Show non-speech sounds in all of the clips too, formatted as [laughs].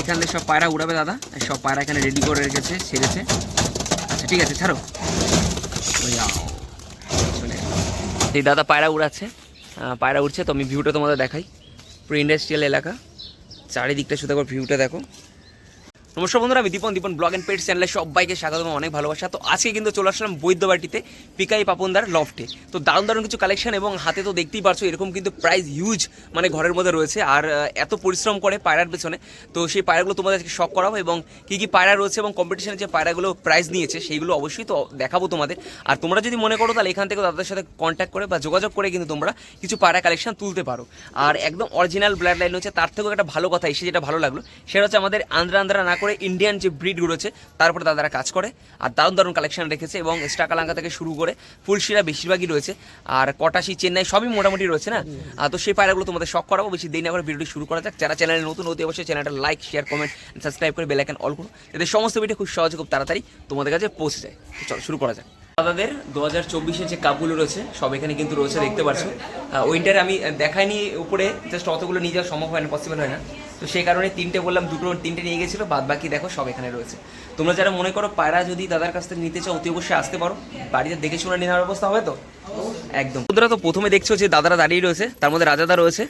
এখানে সব পায়রা উড়াবে দাদা। সব পায়রা এখানে রেডি করে রেখেছে ছেড়েছে আচ্ছা ঠিক আছে, ছাড়ো। চলে এই দাদা পায়রা উড়াচ্ছে। পায়রা উঠছে তো আমি ভিউটা তোমাদের দেখাই। পুরো ইন্ডাস্ট্রিয়াল এলাকা। চারিদিকটা শুধু একবার ভিউটা দেখো। নমস্কার বন্ধুরা, আমি Dipan Dipan blog and pet চ্যানেলে সবাইকে স্বাগত অনেক ভালোবাসা। তো আজকে কিন্তু চলে আসলাম বৈদ্যবাটিতে পিকাই পাপনদার লফটে তো দারুণ দারুণ কিছু কালেকশন এবং হাতে তো দেখতেই পারছ, এরকম কিন্তু প্রাইস হিউজ মানে ঘরের মধ্যে রয়েছে। আর এত পরিশ্রম করে পায়রার পেছনে, তো সেই পায়রাগুলো তোমাদের আজকে শখ করাবো এবং কী কী পায়রা রয়েছে এবং কম্পিটিশনে যে পায়রাগুলো প্রাইজ নিয়েছে, সেইগুলো অবশ্যই তো দেখাবো তোমাদের। আর তোমরা যদি মনে করো, তাহলে এখান থেকে তাদের সাথে কন্ট্যাক্ট করে বা যোগাযোগ করে কিন্তু তোমরা কিছু পায়রা কালেকশন তুলতে পারো। আর একদম অরিজিনাল ব্লাড লাইন হচ্ছে, তার থেকেও একটা ভালো কথা এসে যেটা ভালো লাগল। সেটা হচ্ছে আমাদের আন্ধ্রা আন্দ্রা না করে ইন্ডিয়ান যে ব্রিডগুলো রয়েছে, তার উপরে কাজ করে। আর দারুণ দারুণ কালেকশন রেখেছে এবং স্টাকালাঙ্কা থেকে শুরু করে ফুলশিরা বেশিরভাগই রয়েছে। আর কটাশি চেন্নাই সবই মোটামুটি রয়েছে না? তো সেই পায়রাগুলো তোমাদের শখ করাবো। বেশি দেরি না করে ভিডিওটি শুরু করা যাক। যারা চ্যানেলে নতুন হতে অবশ্যই চ্যানেলটা লাইক শেয়ার কমেন্ট সাবস্ক্রাইব করে বেলাইকান অল করুন। যাতে সমস্ত ভিডিও খুব সহজে খুব তাড়াতাড়ি তোমাদের কাছে পৌঁছে যায়। চলো, শুরু করা যাক। দাদাদের দু হাজার চব্বিশের যে কাপগুলো রয়েছে, সব এখানে কিন্তু রয়েছে, দেখতে পাচ্ছ উইন্টারে আমি দেখাইনি উপরে জাস্ট অতগুলো নিয়ে যাওয়া সম্ভব হয় না পসিবল হয় না। তো সেই কারণে তিনটে বললাম দুটো তিনটে নিয়ে গেছিল বাদ বাকি দেখো সব এখানে রয়েছে। তোমরা যারা মনে করো পায়রা যদি দাদার কাছ থেকে নিতে চাও অতি অবশ্যই আসতে পারো। বাড়িতে দেখে শুনে নেওয়ার অবস্থা হবে তো? একদম। বন্ধুরা তো প্রথমে দেখছ যে দাদারা দাঁড়িয়ে রয়েছে তার মধ্যে রাজাদা রয়েছে।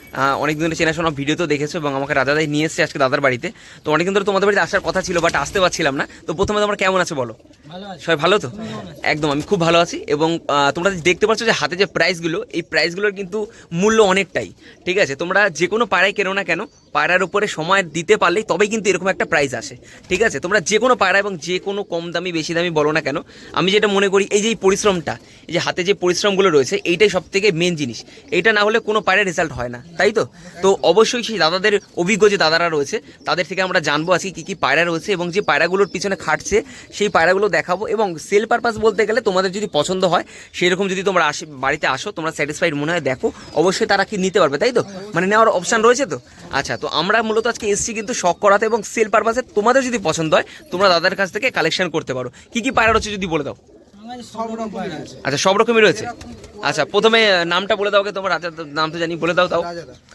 অনেক দিনের চেনাশোনা ভিডিও তো দেখেছ এবং আমাকে রাজাদাই নিয়ে এসেছে আজকে দাদার বাড়িতে। তো অনেকদিন ধরে তোমাদের বাড়িতে আসার কথা ছিল বাট আসতে পারছিলাম না। তো প্রথমে তোমরা কেমন আছো বলো? সবাই ভালো তো? একদম আমি খুব ভালো আছি এবং তোমরা দেখতে পাচ্ছ যে হাতে যে প্রাইসগুলো এই প্রাইসগুলোর কিন্তু মূল্য অনেকটাই ঠিক আছে? তোমরা যে কোনো পায়রাই কেনো না কেন পায়রার উপরে সময় দিতে পারলেই তবেই কিন্তু এরকম একটা প্রাইস আসে। ঠিক আছে? তোমরা যে কোনো পায়রা এবং যে কোনো কম দামি, বেশি দামি বলো না কেন, আমি যেটা মনে করি, এই যে এই পরিশ্রমটা, এই যে হাতে যে পরিশ্রমগুলো রয়েছে, এইটাই সব থেকে মেন জিনিস। এইটা না হলে কোনো পায়রা রেজাল্ট হয় না, তাই তো? তো অবশ্যই সেই দাদাদের অভিজ্ঞ যে দাদারা রয়েছে, তাদের থেকে আমরা জানব আজকে কী কী পায়রা রয়েছে এবং যে পায়রাগুলোর পিছনে খাটছে, সেই পায়রাগুলো দেখাবো এবং সেল পারপাস বলতে গেলে তোমাদের যদি পছন্দ হয়, সেরকম যদি তোমরা আসে, বাড়িতে আসো, তোমরা স্যাটিসফাইড মনে হয় দেখো, অবশ্যই তারা কি নিতে পারবে, তাই তো? মানে নেওয়ার অপশান রয়েছে তো? আচ্ছা তো আমরা মূলত আজকে এসছি কিন্তু শখ করাতে এবং সেল পারপাসে তোমাদের যদি পছন্দ হয় তোমরা দাদার কাছ থেকে কালেকশন করতে পারো। কি কি পায়রা রয়েছে যদি বলে দাও? আচ্ছা সব রকমই রয়েছে? আচ্ছা প্রথমে নামটা বলে দাও কে তোমার রাজার নাম তো জানি বলে দাও তাও।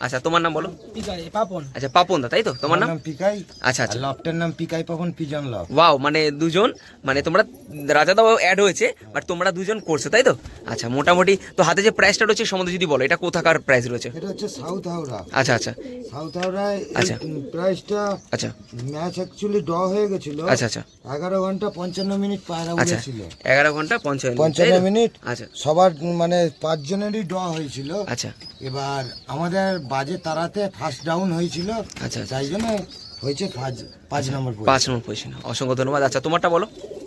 আচ্ছা তোমার নাম বলো। আছে পাপন। আচ্ছা পাপন দা তাই তো? তোমার নাম? পিকাই। আচ্ছা আচ্ছা। লফটের নাম Pikai Papan pigeon loft. Wow মানে দুজন মানে তোমরা রাজা দাও অ্যাড হয়েছে বাট তোমরা দুজন করছ তাই তো? আচ্ছা মোটামুটি তো হাতে যে প্রাইসটা রয়েছে সম্বন্ধে যদি বলো এটা কোথাকার প্রাইস রয়েছে? এটা হচ্ছে সাউথ হাওড়া আচ্ছা আচ্ছা। সাউথ হাওড়ায় আচ্ছা। প্রাইসটা আচ্ছা। ম্যাচ অ্যাকচুয়ালি ড্র হয়ে গেছিল। আচ্ছা আচ্ছা। এগারো ঘণ্টা পঞ্চান্ন মিনিট পায়রা আচ্ছা। উড়েছিল এগারো ঘণ্টা পঞ্চান্ন মিনিট, পঞ্চান্ন? মিনিট আচ্ছা। সবার মানে পাঁচজনেরই ড্র হয়েছিল। আচ্ছা। এবার আমাদের বাজে তারাতে ফার্স্ট ডাউন হয়েছিল। আচ্ছা আচ্ছা। তাই জন্য হয়েছে পাঁচ পাঁচ নম্বর পাঁচ নম্বর পজিশন অসংখ্য ধন্যবাদ। আচ্ছা তোমারটা বলো।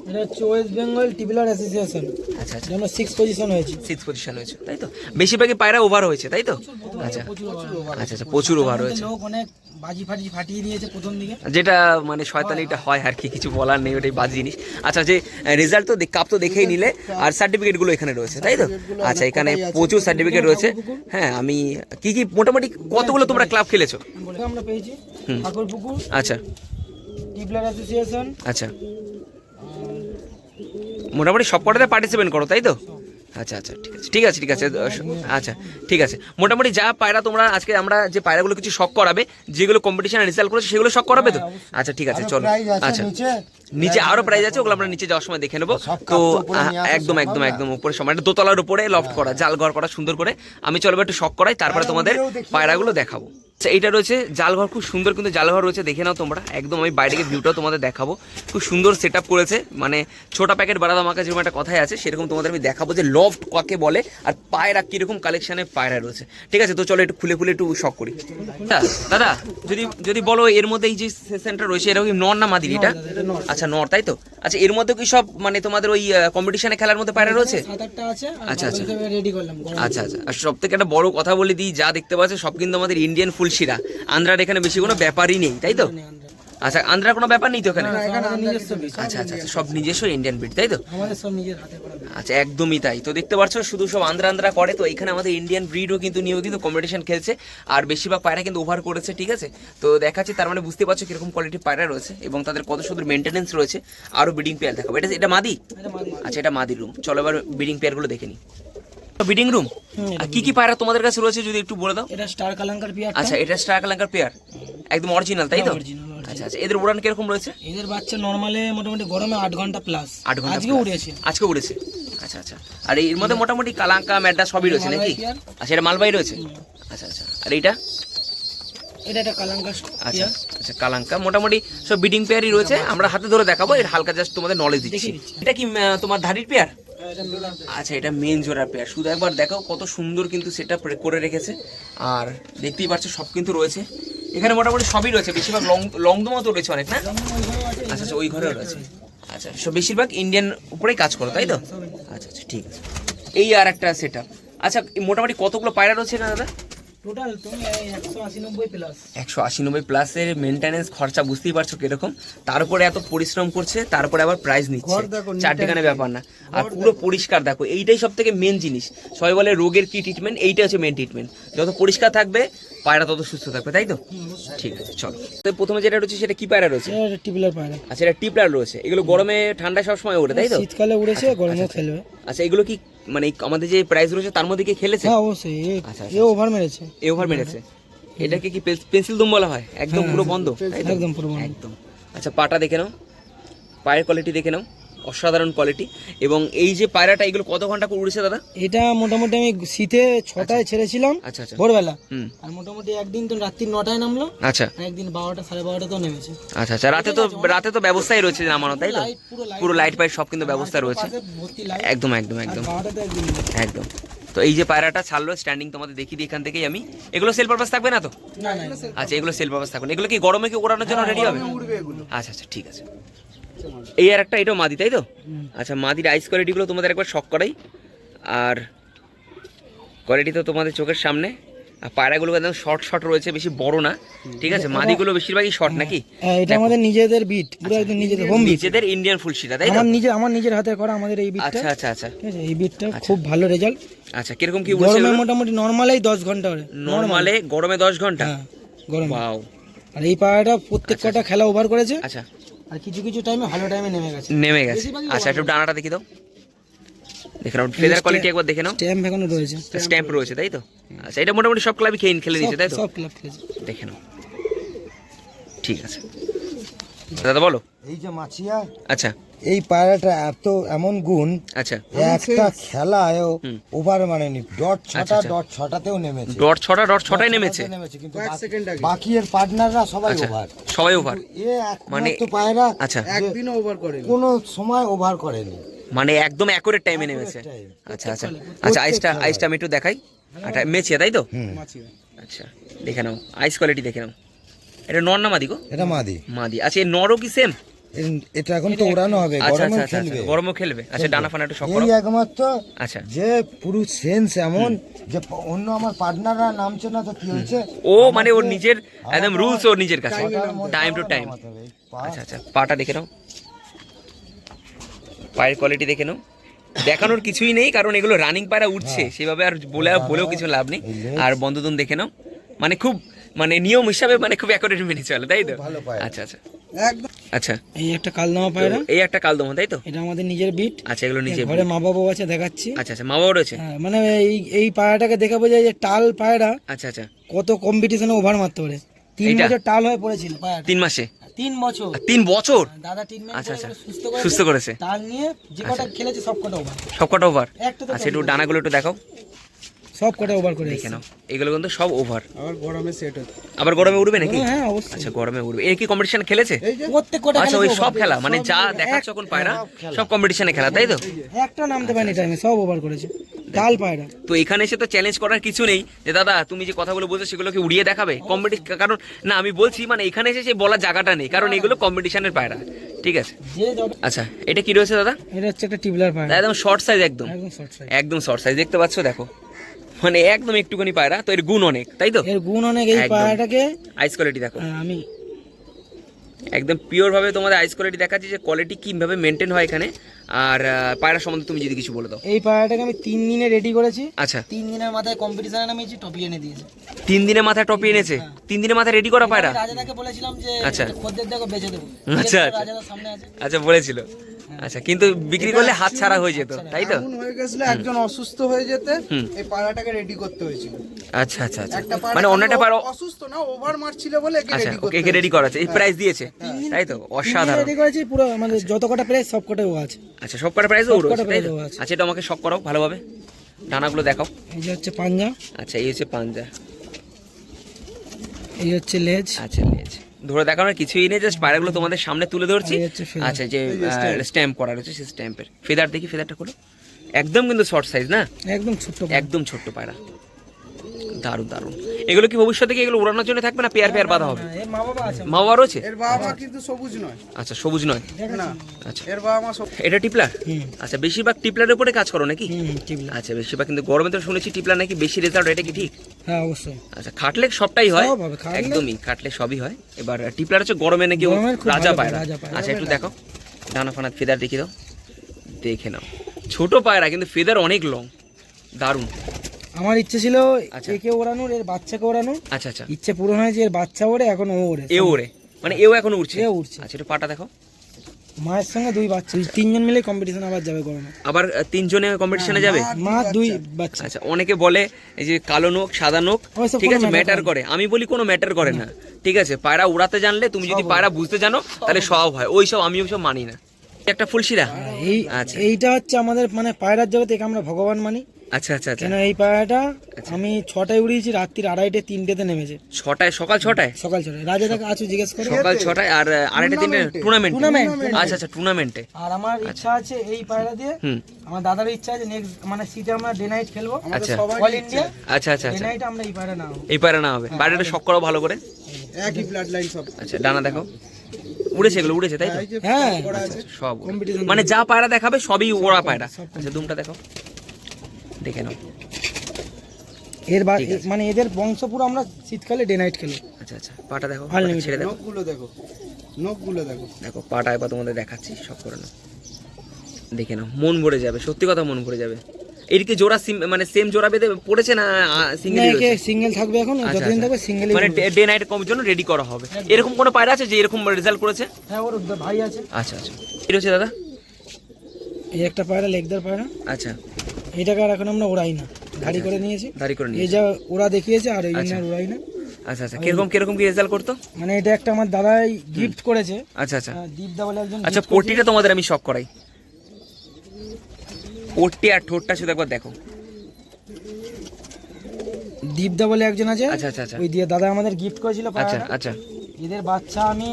এটা হচ্ছে ওয়েস্ট বেঙ্গল টিবিলার অ্যাসোসিয়েশন আচ্ছা আচ্ছা। সিক্স পজিশন হয়েছে। সিক্স পজিশন হয়েছে তাই তো? বেশিরভাগই পায়রা ওভার হয়েছে তাই তো? আচ্ছা। আচ্ছা আচ্ছা প্রচুর ওভার হয়েছে। লোক অনেক বাজি ফাটি ফাটিয়ে দিয়েছে প্রথম দিকে। যেটা মানে শয়তানিটা হয় আর কি কিছু বলার নেই ওটাই বাজে জিনিস। আচ্ছা যে রেজাল্ট তো কাপ তো দেখেই নিলে আর সার্টিফিকেটগুলো এখানে রয়েছে তাই তো? আচ্ছা এখানে প্রচুর সার্টিফিকেট রয়েছে। হ্যাঁ আমি কি কি মোটামুটি কতগুলো তোমরা ক্লাব খেলেছো? আমরা পেয়েছি আচ্ছা। টিবলার অ্যাসোসিয়েশন আচ্ছা। মোটামুটি সব কটাতে পার্টিসিপেট করো তাই তো? আচ্ছা আচ্ছা ঠিক আছে। ঠিক আছে ঠিক আছে আচ্ছা ঠিক আছে। মোটামুটি যা পায়রা তোমরা আজকে আমরা যে পায়রাগুলো কিছু শখ করাবে যেগুলো কম্পিটিশনে রেজাল্ট করেছে সেগুলো শখ করাবে তো? আচ্ছা ঠিক আছে চলো। আচ্ছা নিচে। নিচে আরও প্রাইজ আছে ওগুলো আমরা নিচে যাওয়ার সময় দেখে নেব। তো একদম একদম একদম উপরে সময় দোতলার উপরে লফট করা জাল ঘর করা সুন্দর করে। আমি চলবো একটু শখ করাই তারপরে তোমাদের পায়রাগুলো দেখাবো। আচ্ছা এটা রয়েছে জালঘর খুব সুন্দর কিন্তু জালঘর রয়েছে দেখে নাও তোমরা। একদম আমি বাইরে গিয়ে ভিউটাও তোমাদের দেখাবো। খুব সুন্দর সেট করেছে মানে ছোটা প্যাকেট বাড়াদা মাকা যেরকম একটা কথাই আছে সেরকম তোমাদের আমি দেখাবো যে লফট কাকে বলে আর পায়রা কীরকম কালেকশনের পায়রা রয়েছে। ঠিক আছে তো চলো একটু খুলে খুলে একটু শখ করি। আচ্ছা, দাদা যদি যদি বলো এর মধ্যে এই যে সেন্টার রয়েছে এরকম নর না মাদির এটা? আচ্ছা নর তাই তো? আচ্ছা এর মধ্যে কি সব মানে তোমাদের ওই কম্পিটিশনে খেলার মধ্যে পায়রা রয়েছে? আচ্ছা, আচ্ছা। করলাম গরম। আচ্ছা আচ্ছা। আর সব থেকে একটা বড় কথা বলে দিই যা দেখতে পাচ্ছ সব কিন্তু আমাদের ইন্ডিয়ান ফুলশিরা আন্ধ্রার এখানে বেশি কোনো ব্যাপারই নেই তাই তো? আচ্ছা আন্ধ্রার কোনো ব্যাপার নেই তো এখানে? না, এখানে আমাদের নিজস্ব বীজ। আচ্ছা আচ্ছা আচ্ছা, সব নিজস্ব ইন্ডিয়ান বিট তাই তো? আমাদের সব নিজের হাতে করা বীজ। আচ্ছা একদমই তাই। তো দেখতে পাচ্ছ শুধু সব আন্ধ্রা আন্ধ্রা করে তো এখানে আমাদের ইন্ডিয়ান ব্রিডও কিন্তু নিয়েও কিন্তু কম্পিটিশন খেলছে আর বেশিরভাগ পায়রা কিন্তু ওভার করেছে ঠিক আছে? তো দেখাচ্ছি তার মানে বুঝতে পারছ কীরকম কোয়ালিটির পায়রা রয়েছে এবং তাদের কত সুন্দর মেনটেনেন্স রয়েছে আরও ব্রিডিং পেয়ার দেখাবো। এটা এটা মাদি? আচ্ছা এটা মাদির রুম চলো এবার ব্রিডিং পেয়ারগুলো দেখে নিই। বিডিং রুম আর কি কি পায়রা তোমাদের কাছে রয়েছে যদি একটু বলে দাও? এটা স্টার কালাঙ্কার পিয়ার আচ্ছা এটা স্টার কালাঙ্কার পেয়ার একদম অরিজিনাল তাই তো? হ্যাঁ, original। আচ্ছা আচ্ছা এদের উড়ান কীরকম রয়েছে? এদের বাচ্চা নর্মালে মোটামুটি গরমে আট ঘণ্টা প্লাস আট ঘণ্টা আজকে উড়েছে। আজকে উড়েছে। আচ্ছা আচ্ছা। আর এর মধ্যে মোটামুটি কালাঙ্কা ম্যাডা সবই রয়েছে নাকি? আচ্ছা এটা মালবাই রয়েছে? আচ্ছা আচ্ছা। আর এইটা? এটা একটা কালাঙ্কার আচ্ছা আচ্ছা কালাঙ্কা মোটামুটি সব বিডিং পেয়ারই রয়েছে। আমরা হাতে ধরে দেখাবো এটা হালকা জাস্ট তোমাদের নলেজ দিচ্ছি। এটা কি তোমার ধাড়ির পেয়ার আচ্ছা এটা মেন জোড়ার পেয়ার শুধু একবার দেখো কত সুন্দর কিন্তু সেটা করে রেখেছে। আর দেখতেই পাচ্ছ, সব কিন্তু রয়েছে। এখানে মোটামুটি সবই রয়েছে, বেশিরভাগ লং লংদমও তো রয়েছে অনেক, না? আচ্ছা আচ্ছা ওই ঘরেও রয়েছে। আচ্ছা সব বেশিরভাগ ইন্ডিয়ান উপরেই কাজ করো, তাই তো? আচ্ছা আচ্ছা ঠিক আছে। এই আর একটা সেট আচ্ছা মোটামুটি কতগুলো পায়রা রয়েছে না দাদা? টোটাল তুমি একশো আশি নব্বই প্লাস একশো আশি নব্বই প্লাসের মেইনটেনেন্স খরচা বুঝতেই পারছ কীরকম? তারপরে এত পরিশ্রম করছে তারপরে আবার প্রাইজ নিচ্ছে। ঘর দেখো, চার neat টাকানে ব্যাপার না। আর পুরো পরিষ্কার দেখো এইটাই সব থেকে মেন জিনিস। সবাই বলে রোগের কি ট্রিটমেন্ট এইটাই হচ্ছে মেন ট্রিটমেন্ট যত পরিষ্কার থাকবে পায়রা তত সুস্থ থাকবে তাই তো? ঠিক আছে চলো। তো প্রথমে যেটা রয়েছে সেটা কি পায়রা রয়েছে? এটা টিপিলার পায়রা। আচ্ছা এটা টিপলার রয়েছে। এগুলো গরমে ঠান্ডায় সবসময় ওঠে তাই তো? শীতকালে উড়েছে গরমেও খেলবে। আচ্ছা। এগুলো কি মানে আমাদের যে প্রাইস রয়েছে তার মধ্যে কি খেলেছে? হ্যাঁ অবশ্যই। এ- আচ্ছা, এ ওভার মেরেছে। এ ওভার মেরেছে? এটাকে কি পেন্সিল দুম বলা হয়? একদম পুরো বন্ধ? একদম পুরো বন্ধ। একদম। আচ্ছা পাটা দেখে নাও। পায়ের কোয়ালিটি দেখে নাও। অসাধারণ কোয়ালিটি এবং এই যে পায়রাটা এগুলো কত ঘণ্টা করে উড়েছে দাদা? এটা মোটামুটি আমি শীতে ছটায় ছেড়েছিলাম আচ্ছা আচ্ছা। ভোরবেলা। আর মোটামুটি একদিন তো রাত্রি নটায় নামলো আচ্ছা। একদিন বারোটা সাড়ে বারোটাতেও নেমেছে। আচ্ছা আচ্ছা। রাতে তো রাতে তো ব্যবস্থাই রয়েছে নামানো তাই তো? পুরো লাইট ফাইট সব কিন্তু ব্যবস্থা রয়েছে। একদম একদম একদম। একদম তো এই যে পায়রাটা ছাড়লো স্ট্যান্ডিং তোমাদের দেখিয়ে দিই এখান থেকেই আমি। এগুলো সেল পারপাস থাকবে না তো। আচ্ছা এগুলো সেল পারপাস থাকবে। এগুলো কি গরমে কি ওড়ানোর জন্য রেডি হবে? আচ্ছা আচ্ছা ঠিক আছে। এই আর একটা এটাও মাদি তাই তো? আচ্ছা মাদির আইস কোয়ালিটিগুলো তোমাদের একবার শখ করাই। আর কোয়ালিটি তো তোমাদের চোখের সামনে। আর পায়রাগুলো একদম শর্ট শর্ট রয়েছে বেশি বড় না। ঠিক আছে? মাদিগুলো বেশিরভাগই শর্ট নাকি? হ্যাঁ এটা আমাদের নিজেদের বিট পুরো একদম নিজেদের হোম বিট নিজেদের ইন্ডিয়ান ফুল ফুলশিটা তাই আমার নিজে আমার নিজের হাতে করা আমাদের এই বিটটা আচ্ছা আচ্ছা আচ্ছা। ঠিক আছে? এই বিটটা খুব ভালো রেজাল্ট আচ্ছা কীরকম কি গরমে মোটামুটি নর্মালেই দশ ঘণ্টা করে। নর্মালে গরমে দশ ঘণ্টা? হ্যাঁ গরমে। ওয়াও আর এই পায়রাটা প্রত্যেক কটা খেলা ওভার করেছে। আচ্ছা। আর কিছু কিছু টাইমে ভালো টাইমে নেমে গেছে। নেমে গেছে। আচ্ছা একটু ডানাটা দেখি দাও দেখে নাও ফেদার কোয়ালিটি একবার দেখে নাও। স্ট্যাম্প এখনও রয়েছে। স্ট্যাম্প রয়েছে তাই তো? আচ্ছা এটা মোটামুটি সব ক্লাবই খেয়ে খেলে নিয়েছে তাই তো? সব ক্লাব খেলেছে। দেখে নাও। ঠিক আছে। দাদা বলো। এই যে মাছিয়া আচ্ছা। এই পায়রাটা এত এমন গুণ আচ্ছা। একটা খেলায়ও হুম। ওভার মানেনি। ডট ছটা আচ্ছা। ডট ছটাতেও নেমেছে। ডট ছটা ডট ছটাই নেমেছে। কিন্তু বাকি- বাকি এর পার্টনাররা সবাই আচ্ছা ওভার সবাই ওভার এ মানে পায়রা আচ্ছা। একদিনও ওভার করেনি। কোনো সময় ওভার করেনি। মানে একদম অ্যাকুরেট টাইমে নেমেছে। আচ্ছা আচ্ছা। আচ্ছা আইসটা আইসটা আমি একটু দেখাই। আচ্ছা মেছিয়া তাই তো? আচ্ছা দেখে নাও। আইস কোয়ালিটি দেখে নাও। এটা নর না মাদি গো? এটা মাদি। মাদি। আচ্ছা এই নরও কি সেম এটা এখন তো ওড়ানো হবে আচ্ছা গরমে আচ্ছা আচ্ছা খেলবে। গরমও খেলবে। আচ্ছা ডানা ফানা একটু শখ এই একমাত্র আচ্ছা। যে পুরো সেন্স এমন যে অন্য আমার পার্টনাররা নামছে না তো কি হয়েছে? ও মানে ওর নিজের একদম রুলস ওর নিজের কাছে। টাইম টু টাইম আচ্ছা আচ্ছা পাটা দেখে নাও। পায়ের কোয়ালিটি দেখে নাও। দেখানোর কিছুই নেই কারণ এগুলো রানিং পায়রা উঠছে। সেভাবে আর বলে বলেও কিছু লাভ নেই। আর বন্ধুদন দেখে নাও। মানে খুব মানে নিয়ম হিসাবে মানে খুব অ্যাকোরেট মেনে চলে তাই তো? ভালো পায়রা। আচ্ছা আচ্ছা। আচ্ছা। এই একটা কালনামা পায়রা। এই একটা কালদমা তাই তো? এটা আমাদের নিজের বিট। আচ্ছা এগুলো নিজে ঘরে মা বাবা আছে দেখাচ্ছি। আচ্ছা আচ্ছা মা বাবা রয়েছে? হ্যাঁ, মানে এই এই পায়রাটাকে দেখে বোঝা যায় যে টাল পায়রা আচ্ছা আচ্ছা। কত কম্পিটিশনে ওভার মারতে পারে। তিন? বছর টাল হয়ে পড়েছিল তিন মাসে? তিন বছর। তিন বছর? দাদা ট্রিটমেন্ট আচ্ছা, আচ্ছা। সুস্থ সুস্থ করেছে। তাল নিয়ে যে কটা খেলেছে সব কটা ওভার সব কটা ওভার আচ্ছা একটু ডানাগুলো একটু দেখাও। সব কটা ওভার করে দেখে নাও। এগুলো কিন্তু সব ওভার আবার গরমে সেট হচ্ছে। আবার গরমে উঠবে নাকি? হ্যাঁ অবশ্যই। আচ্ছা গরমে উঠবে এর কি কম্পিটিশন খেলেছে? প্রত্যেক কটা আচ্ছা ওই সব খেলা মানে যা দেখাচ্ছ এখন পায়রা সব কম্পিটিশনে খেলা তাই তো? একটা নামতে পারেনি টাইমে সব ওভার করেছে। পায়রা। তো এখানে এসে তো চ্যালেঞ্জ করার কিছু নেই যে দাদা তুমি যে কথাগুলো বলছো সেগুলোকে উড়িয়ে দেখাবে? কম্পিটিশন কারণ না আমি বলছি মানে এখানে এসে সেই বলার জায়গাটা নেই কারণ এগুলো কম্পিটিশনের পায়রা ঠিক আছে? আচ্ছা এটা কি রয়েছে দাদা? এটা হচ্ছে একটা টিবলার পায়রা। একদম শর্ট সাইজ একদম। একদম শর্ট সাইজ একদম শর্ট সাইজ দেখতে পাচ্ছ দেখো। মানে একদম একটুখানি পায়রা তো এর গুণ অনেক তাই তো? এর গুণ অনেক এই পায়রাটাকে আইস কোয়ালিটি দেখো। আহ, আমি। একদম পিওর ভাবে তোমাদের আইস কোয়ালিটি দেখাচ্ছি যে কোয়ালিটি কীভাবে মেনটেন হয় এখানে। আর পায়রা সম্বন্ধে তুমি যদি কিছু বলে দাও। এই পায়রাটাকে আমি তিন দিনে রেডি করেছি। আচ্ছা। তিন দিনের মাথায় কম্পিটিশনে নামিয়েছি টপি এনে দিয়েছি। তিন দিনের মাথায় টপি এনেছে? তিন দিনের মাথায় রেডি করা পায়রা? রাজাদাকে বলেছিলাম যে আচ্ছা। খদ্দের দেখো বেচে দেবো। আচ্ছা, আচ্ছা। সামনে আছে। আচ্ছা বলেছিল। আচ্ছা কিন্তু বিক্রি করলে হাত ছাড়া হয়ে যেত তাই তো? হয়ে গেছিল একজন অসুস্থ হয়ে যেতে। এই পায়রাটাকে রেডি করতে হয়েছিল। আচ্ছা আচ্ছা আচ্ছা। মানে অন্যটা পারো অসুস্থ না ওভার মারছিল বলে একে আচ্ছা রেডি ওকে করতে একে রেডি করা আছে এই প্রাইস দিয়েছে। তাই তো? অসাধারণ। রেডি করেছি পুরো মানে যত কটা প্রাইস সব কটাই ও আছে। আচ্ছা সব কটা প্রাইস ও আছে। আচ্ছা এটা আমাকে শক করো ভালোভাবে। ডানাগুলো দেখাও। এই যে হচ্ছে পাঞ্জা। আচ্ছা এই হচ্ছে পাঞ্জা। এই হচ্ছে লেজ। আচ্ছা লেজ। ধরে দেখানোর কিছুই নেই জাস্ট পায়রাগুলো তোমাদের সামনে তুলে ধরছি। আচ্ছা যে স্ট্যাম্প করা রয়েছে সেই স্ট্যাম্পের ফেদার দেখি ফেদারটা করো একদম কিন্তু শর্ট সাইজ না? একদম ছোট্ট একদম ছোট্ট পায়রা দারুণ দারুণ। এগুলো কি ভবিষ্যতে কি এগুলো উড়ানোর জন্য থাকবে না পেয়ার পেয়ার বাঁধা হবে? মা বাবা আছে। মা বাবা রয়েছে এর বাবা মা কিন্তু সবুজ নয়। আচ্ছা সবুজ নয়। না আচ্ছা। এর বাবা মা এটা টিপলার আচ্ছা বেশিরভাগ টিপলারের উপরে কাজ করো নাকি। আচ্ছা বেশিরভাগ কিন্তু গরমে তো শুনেছি টিপলার নাকি বেশি রেজাল্ট এটা কি ঠিক? হ্যাঁ অবশ্যই। আচ্ছা খাটলে সবটাই হয়? একদমই খাটলে সবই হয়। এবার টিপলার হচ্ছে গরমে নাকি রাজা পায়রা। আচ্ছা একটু দেখো। ডানা ফানা ফেদার দেখি দাও। দেখে নাও। ছোট পায়রা কিন্তু ফেদার অনেক লং দারুণ। আমার ইচ্ছে ছিল আচ্ছা। একে ওড়ানোর এর বাচ্চাকে ওড়ানোর। আচ্ছা আচ্ছা। ইচ্ছে পূরণ হয়েছে এর বাচ্চা ওড়ে এখন ও ওড়ে। এ ওরে মানে এও এখন উড়ছে? এ উড়ছে। আচ্ছা একটু পাটা দেখো। মায়ের সঙ্গে দুই বাচ্চা তিনজন মিলে কম্পিটিশন আবার যাবে গরমে। আবার তিনজনে কম্পিটিশনে যাবে? মা দুই বাচ্চা। আচ্ছা অনেকে বলে এই যে কালো নোক সাদা নোক ঠিক আছে ম্যাটার করে আমি বলি কোনো ম্যাটার করে না। ঠিক আছে পায়রা উড়াতে জানলে তুমি যদি পায়রা বুঝতে জানো তাহলে সব হয়। ওই সব আমি ওইসব মানি না। একটা ফুলশিরা? এই আচ্ছা। এইটা হচ্ছে আমাদের মানে পায়রার জগতে একে আমরা ভগবান মানি। আচ্ছা আচ্ছা আচ্ছা। কেন এই পায়রাটা আমি ছটায় উড়িয়েছি রাত্রির আড়াইটে তিনটেতে নেমেছে। ছটায় সকাল ছটায়? সকাল ছটায়। রাজা তাকে আছো জিজ্ঞেস করো। সকাল ছটায় আর আড়াইটে তিনটে টুর্নামেন্ট আচ্ছা আচ্ছা টুর্নামেন্টে আর আমার ইচ্ছা আছে এই পায়রা দিয়ে আমার দাদার ইচ্ছা আছে নেক্সট মানে সিটে আমরা ডে নাইট খেলব। আচ্ছা। অল ইন্ডিয়া আচ্ছা আচ্ছা ডে আচ্ছা। নাইট আমরা এই পায়রা না এই পায়রা না হবে বাইরেটা শখ করো ভালো করে। একই ব্লাড লাইন সব। আচ্ছা ডানা দেখো। উড়েছে এগুলো উড়েছে তাই তো? হ্যাঁ। সব মানে যা পায়রা দেখাবে সবই ওরা পায়রা। আচ্ছা দুমটা দেখো। দেখে নাও। এর বা- মানে এদের বংশ পুরো আমরা শীতকালে ডে নাইট খেলি। আচ্ছা আচ্ছা পাটা দেখো। ছেড়ে দেখো নখগুলো দেখো নখগুলো দেখো। দেখো পাটা একবার তোমাদের দেখাচ্ছি সব করে নাও। দেখে নাও মন ভরে যাবে সত্যি কথা মন ভরে যাবে। এদিকে জোড়া মানে সেম জোড়া বেঁধে পড়েছে না সিঙ্গেল সিঙ্গেল থাকবে এখন যতদিন থাকবে সিঙ্গেল মানে ডে নাইট কম জন্য রেডি করা হবে। এরকম কোনো পায়রা আছে যে এরকম রেজাল্ট করেছে? হ্যাঁ ওর ভাই আছে। আচ্ছা আচ্ছা। এটা হচ্ছে দাদা? এই একটা পায়রা লেগদার পায়রা। আচ্ছা। এটাকে আর এখন আমরা ওড়াই না। গাড়ি করে নিয়েছি। দাড়ি করে এই নিয়ে যা ওরা দেখিয়েছে আর এই আচ্ছা। আর ওড়াই না। আচ্ছা আচ্ছা। কীরকম কীরকম কি রেজাল্ট করতো? মানে এটা একটা আমার দাদাই গিফট করেছে। আচ্ছা আচ্ছা। আহ, দীপদা বলে একজন আচ্ছা পট্টিটা তোমাদের আমি শখ করাই। পট্টি আর ঠোঁটটা শুধু একবার দেখো। দীপদা বলে একজন আছে। আচ্ছা আচ্ছা আচ্ছা। ওই দিয়ে দাদা আমাদের গিফট করেছিল আচ্ছা আচ্ছা। এদের বাচ্চা আমি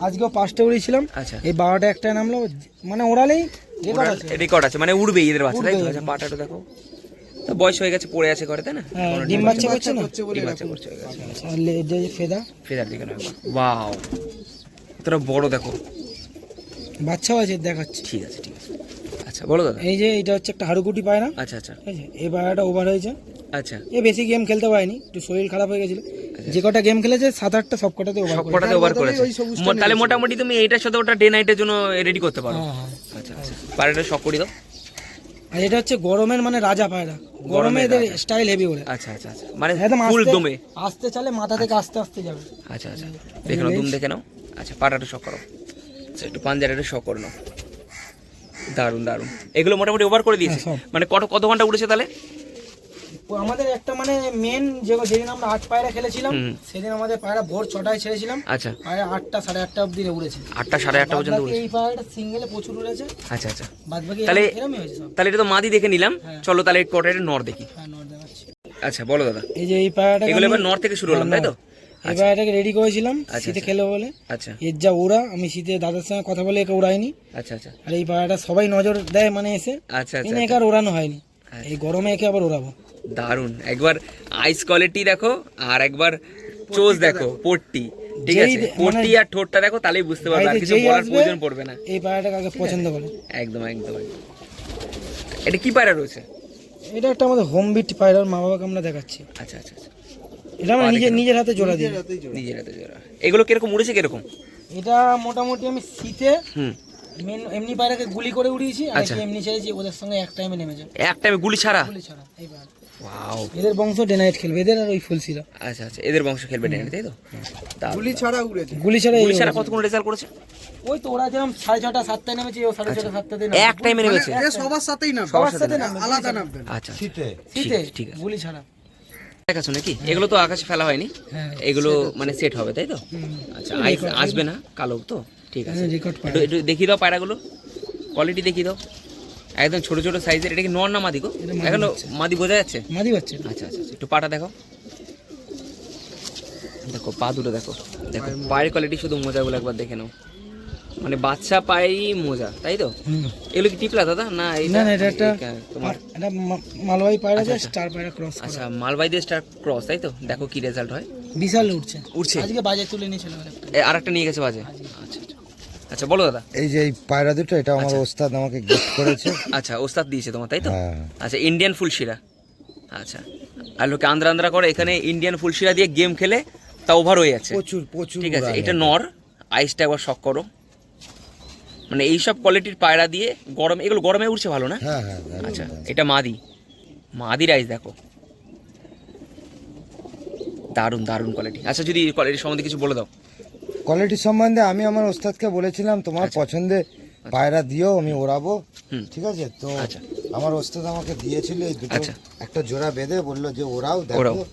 আজকেও পাঁচটা উড়িয়েছিলাম। আচ্ছা। এই বারোটা একটা নামলো। মানে ওড়ালেই রেকর্ড আছে মানে উড়বে এদের বাচ্চা তাই তো আচ্ছা পাটাটা দেখো। তা বয়স হয়ে গেছে পড়ে আছে ঘরে তাই না? হ্যাঁ, ডিম বাচ্চা করছে না? ডিম বাচ্চা করছে হয়ে গেছে আচ্ছা, আর লে- যে ফেদা। ফেদার দিকে না ওয়াও। তোরা বড় দেখো। বাচ্চাও আছে দেখাচ্ছি। ঠিক আছে ঠিক আছে। আচ্ছা বলো দাদা। এই যে এটা হচ্ছে একটা হাড়ুকুটি পায়রা। আচ্ছা আচ্ছা। ঠিক আছে এই পায়রাটা ওভার হয়েছে। আচ্ছা। এ বেশি গেম খেলতে পারেনি একটু শরীর খারাপ হয়ে গেছিল। যে কটা গেম খেলেছে সাত আটটা সব কটাতে ওভার সব কটাতে ওভার করেছে। তাহলে মোটামুটি তুমি এইটার সাথে ওটা ডে নাইটের জন্য রেডি করতে পারো। হ্যাঁ হ্যাঁ। আচ্ছা আচ্ছা। পায়রাটা শখ করে দাও। আর এটা হচ্ছে গরমের মানে রাজা পায়রা। গরমে এদের স্টাইল হেভি ওরে আচ্ছা আচ্ছা আচ্ছা। মানে একদম ফুল আস্তে দমে। আস্তে চালে মাথা থেকে আস্তে আস্তে যাবে। আচ্ছা আচ্ছা। দেখে নাও দুম দেখে নাও। আচ্ছা পাটাটা শখ করো। আচ্ছা একটু পাঞ্জারাটা শখ করে নাও। দারুণ দারুণ এগুলো মোটামুটি ওভার করে দিয়েছে। হ্যাঁ, মানে কত কত ঘণ্টা উড়েছে তাহলে? আমাদের একটা মানে মেন যে যেদিন আমরা আট পায়রা খেলেছিলাম সেদিন আমাদের পায়রা ভোর ছটায় ছেড়েছিলাম। আচ্ছা। পায়রা আটটা সাড়ে আটটা অব্দি উড়েছে। আটটা সাড়ে আটটা পর্যন্ত বাদবাকি উড়েছে। এই পায়রাটা সিঙ্গেলে প্রচুর উড়েছে। আচ্ছা আচ্ছা। বাদ বাকি তাহলে- তাহলে এটা তো মাদি দেখে নিলাম। হ্যাঁ। চলো তাহলে কটা নর দেখি। হ্যাঁ নর দেখাচ্ছি। আচ্ছা বলো দাদা। এই যে এই পায়রাটা এগুলো এবার নর থেকে শুরু হলাম তাই তো? এই পায়রাটাকে রেডি করেছিলাম আচ্ছা, শীতে আচ্ছা। খেলে বলে। আচ্ছা। এর যা ওরা আমি শীতে দাদার সঙ্গে কথা বলে একে উড়াইনি। আচ্ছা আচ্ছা। আর এই পায়রাটা সবাই নজর দেয় মানে এসে। আচ্ছা আচ্ছা একে আর ওড়ানো হয়নি। এই গরমে একে আবার ওড়াবো দারুণ একবার আইস কোয়ালিটি দেখো আর একবার চোজ দেখো পট্টি। ঠিক আছে? দে- পট্টি আর ঠোঁটটা দেখো তাহলেই বুঝতে পারবে আর কিছু বলার প্রয়োজন পড়বে না। এই পায়রাটাকে আগে পছন্দ করে? একদম একদম একদম। এটা কি পায়রা রয়েছে? এটা একটা আমাদের হোম বিট পায়রার মা বাবাকে আমরা দেখাচ্ছি। আচ্ছা আচ্ছা আচ্ছা। এটা আমরা নিজের নিজের হাতে জোড়া দিই নিজের হাতে জোড়া। এগুলো কীরকম? উড়েছে কীরকম? এটা মোটামুটি আমি শীতে হুম। মেন এমনি পায়রাকে গুলি করে উড়িয়েছি আর আচ্ছা। এমনি ছেড়েছি ওদের সঙ্গে এক টাইমে নেমেছে এক টাইমে গুলি ছাড়া? গুলি ছাড়া এই পায়রা। ওয়াও এদের বংশ ডেনাইট খেলবে এদের আর ওই ফুলসিরা আচ্ছা আচ্ছা এদের বংশ খেলবে ডেনে তাই তো। গুলি ছাড়া উড়েছে। গুলি ছাড়া গুলি ছাড়া কতক্ষণ রেজাল্ট করেছে? ওই তো ওরা যেরকম সাড়ে ছটা সাতটায় নেমেছে ও সাড়ে ছটা সাতটাতে এক টাইমে নেমেছে? সবার সাথেই না সবার সাথে নামবে, আলাদা নামবে আচ্ছা আচ্ছা। শীতে। শীতে ঠিক আছে। গুলি ছাড়া। দেখাছো নাকি? এগুলো তো আকাশে ফেলা হয়নি। হ্যাঁ এগুলো মানে সেট হবে তাই তো? আচ্ছা আই- আসবে না? কালো তো? ঠিক আছে। রেকর্ড একটু একটু দেখিয়ে দাও পায়রাগুলো। কোয়ালিটি দেখিয়ে দাও। একদম ছোট ছোট সাইজের এটা কি নর না মাদি গো? মাদি এখনও মাদি বোঝা যাচ্ছে? মাদি বাচ্চা। আচ্ছা আচ্ছা আচ্ছা, একটু পাটা দেখো। দেখো পা দুটো দেখো। দেখো পায়ের কোয়ালিটি শুধু মোজাগুলো একবার দেখে নাও। মানে বাচ্চা পায়েরই মোজা তাই তো? এগুলো কি টিপলা দাদা? না না না এটা একটা তোমার এটা মালবাহী পায়রা আচ্ছা, আছে আচ্ছা। স্টার পায়রা ক্রস আচ্ছা দিয়ে স্টার ক্রস তাই তো? দেখো কি রেজাল্ট হয়। বিশাল উঠছে উঠছে আজকে বাজে তুলে নিয়েছিল আর একটা। নিয়ে গেছে বাজে? আচ্ছা আচ্ছা। আচ্ছা বলো দাদা। এই যে এই পায়রা দুটো এটা আমার ওস্তাদ আমাকে গিফট করেছে। [laughs] আচ্ছা ওস্তাদ দিয়েছে তোমার তাই তো? হ্যাঁ। আচ্ছা ইন্ডিয়ান ফুলশিরা। আচ্ছা। আর লোকে আন্দ্রা আন্দ্রা করে এখানে ইন্ডিয়ান ফুলশিরা দিয়ে গেম খেলে তা ওভার হয়ে যাচ্ছে। প্রচুর প্রচুর ঠিক আছে এটা নর। আইসটা একবার শক করো। মানে এইসব কোয়ালিটির পায়রা দিয়ে গরম এগুলো গরমে উঠছে ভালো না হ্যাঁ হ্যাঁ আচ্ছা। এটা মাদি মাদি আইস দেখো দারুণ দারুণ কোয়ালিটি আচ্ছা যদি কোয়ালিটি সম্বন্ধে কিছু বলে দাও কোয়ালিটি সম্বন্ধে আমি আমার ওস্তাদকে বলেছিলাম তোমার পছন্দে পায়রা দিও আমি ওড়াবো। ঠিক আছে তো আচ্ছা। আমার ওস্তাদ আমাকে দিয়েছিল এই দুটো আচ্ছা। একটা জোড়া বেঁধে বলল যে ওরাও। দেখো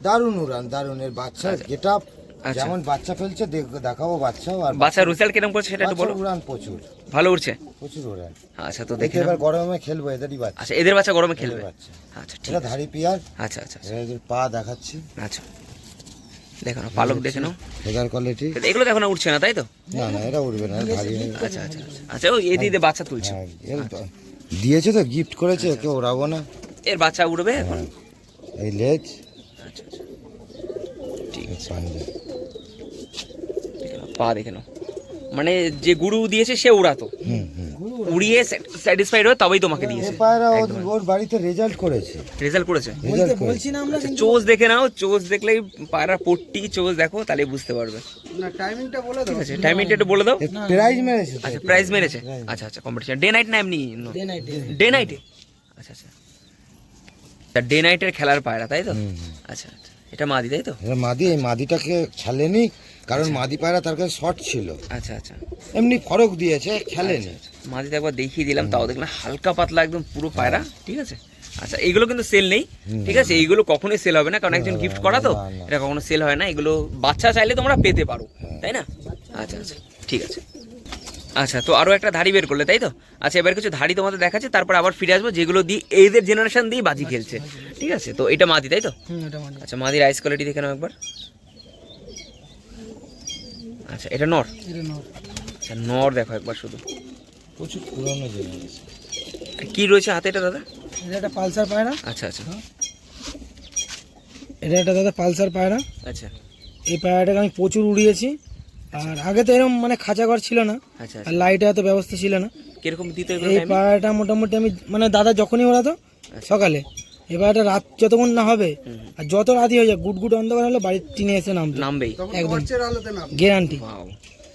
দারুণ উড়ান দারুণ এর বাচ্চা যেটা আচ্ছা। যেমন বাচ্চা ফেলছে দেখ- দেখাবো বাচ্চাও আর বাচ্চার রেজাল্ট কীরকম করছে সেটা একটু বাচ্চা বলো। উড়ান প্রচুর। ভালো উঠছে প্রচুর উড়ান। আচ্ছা তো দেখে এবার গরমে খেলব এদেরই বাচ্চা। আচ্ছা এদের বাচ্চা গরমে খেলবে? আচ্ছা ঠিক আছে। ধাড়ি পিয়ার। আচ্ছা আচ্ছা আচ্ছা, এদের পা দেখাচ্ছি। আচ্ছা। দেখো না পালক দেখে নাও। ফেদার কোয়ালিটি এগুলো দেখো না উঠছে না তাই তো? না না এটা উড়বে না আচ্ছা আচ্ছা আচ্ছা। আচ্ছা ও এই দিদি বাচ্চা তুলছে। হ্যাঁ, বা- দিয়েছে তো গিফট করেছে কেউ ওড়াবো না। এর বাচ্চা উঠবে এখন এই লেজ। আচ্ছা আচ্ছা। ঠিক আছে। পা দেখে নাও। মানে যে গুরু দিয়েছে সে উড়াতো। হুম হুম। উড়িয়ে স্যাটিসফাইড হয়ে তবেই তোমাকে দিয়েছে। পায়রা ওর- বাড়িতে রেজাল্ট করেছে। রেজাল্ট করেছে। বলছি না আমরা আচ্ছা চোজ দেখে নাও চোজ দেখলেই পায়রা পট্টি চোজ দেখো তাহলে বুঝতে পারবে। না টাইমিংটা বলে দাও। ঠিক আছে টাইমিংটা একটু বলে দাও। প্রাইজ মেরেছে আচ্ছা প্রাইস মেরেছে। আচ্ছা আচ্ছা কম্পিটিশন ডে নাইট না এমনি? ডে নাইট ডে নাইটে আচ্ছা আচ্ছা। ডে নাইটের খেলার পায়রা তাই তো। আচ্ছা আচ্ছা। এটা মাদি তাই তো? মাদি এই মাদিটাকে ছালেনি কারণ মাদি পায়রা তার কাছে শর্ট ছিল। আচ্ছা আচ্ছা। এমনি ফরক দিয়েছে খেলেনি। মাদিতে একবার দেখিয়ে দিলাম তাও দেখলাম হালকা পাতলা একদম পুরো পায়রা ঠিক আছে? আচ্ছা এগুলো কিন্তু সেল নেই ঠিক আছে? এইগুলো কখনোই সেল হবে না কারণ একজন গিফট করা তো। এটা কখনো সেল হয় না এগুলো বাচ্চা চাইলে তোমরা পেতে পারো তাই না? আচ্ছা আচ্ছা ঠিক আছে। আচ্ছা তো আরও একটা ধাড়ি বের করলে তাই তো? আচ্ছা এবার কিছু ধাড়ি তোমাদের দেখাচ্ছে তারপর আবার ফিরে আসব যেগুলো দিয়ে এইদের জেনারেশন দিয়ে বাজি খেলছে ঠিক আছে? তো এটা মাদি তাই তো? আচ্ছা মাদির আইস কোয়ালিটি দেখে নাও একবার। আচ্ছা এটা নর? এটা নর। আচ্ছা নর দেখো একবার শুধু। প্রচুর পুরনো জিনিস কি রয়েছে হাতে এটা দাদা? এটা একটা পালসার পায়রা। আচ্ছা আচ্ছা। এটা একটা দাদা পালসার পায়রা। আচ্ছা। এই পায়রাটাকে আমি প্রচুর উড়িয়েছি। আর আগে তো এরকম মানে খাঁচা ঘর ছিল না। আচ্ছা আর আচ্ছা। লাইটের এত ব্যবস্থা ছিল না। কীরকম দিতে এই পায়রাটা মোটামুটি আমি মানে দাদা যখনই ওড়াতো আচ্ছা। সকালে। এই পায়রাটা রাত যতক্ষণ না হবে আর যত রাতই হয়ে যায় গুট গুট অন্ধকার হলে বাড়ির টিনে এসে নামতো নামবেই। একদম। টর্চের আলোতে নাম গ্যারান্টি।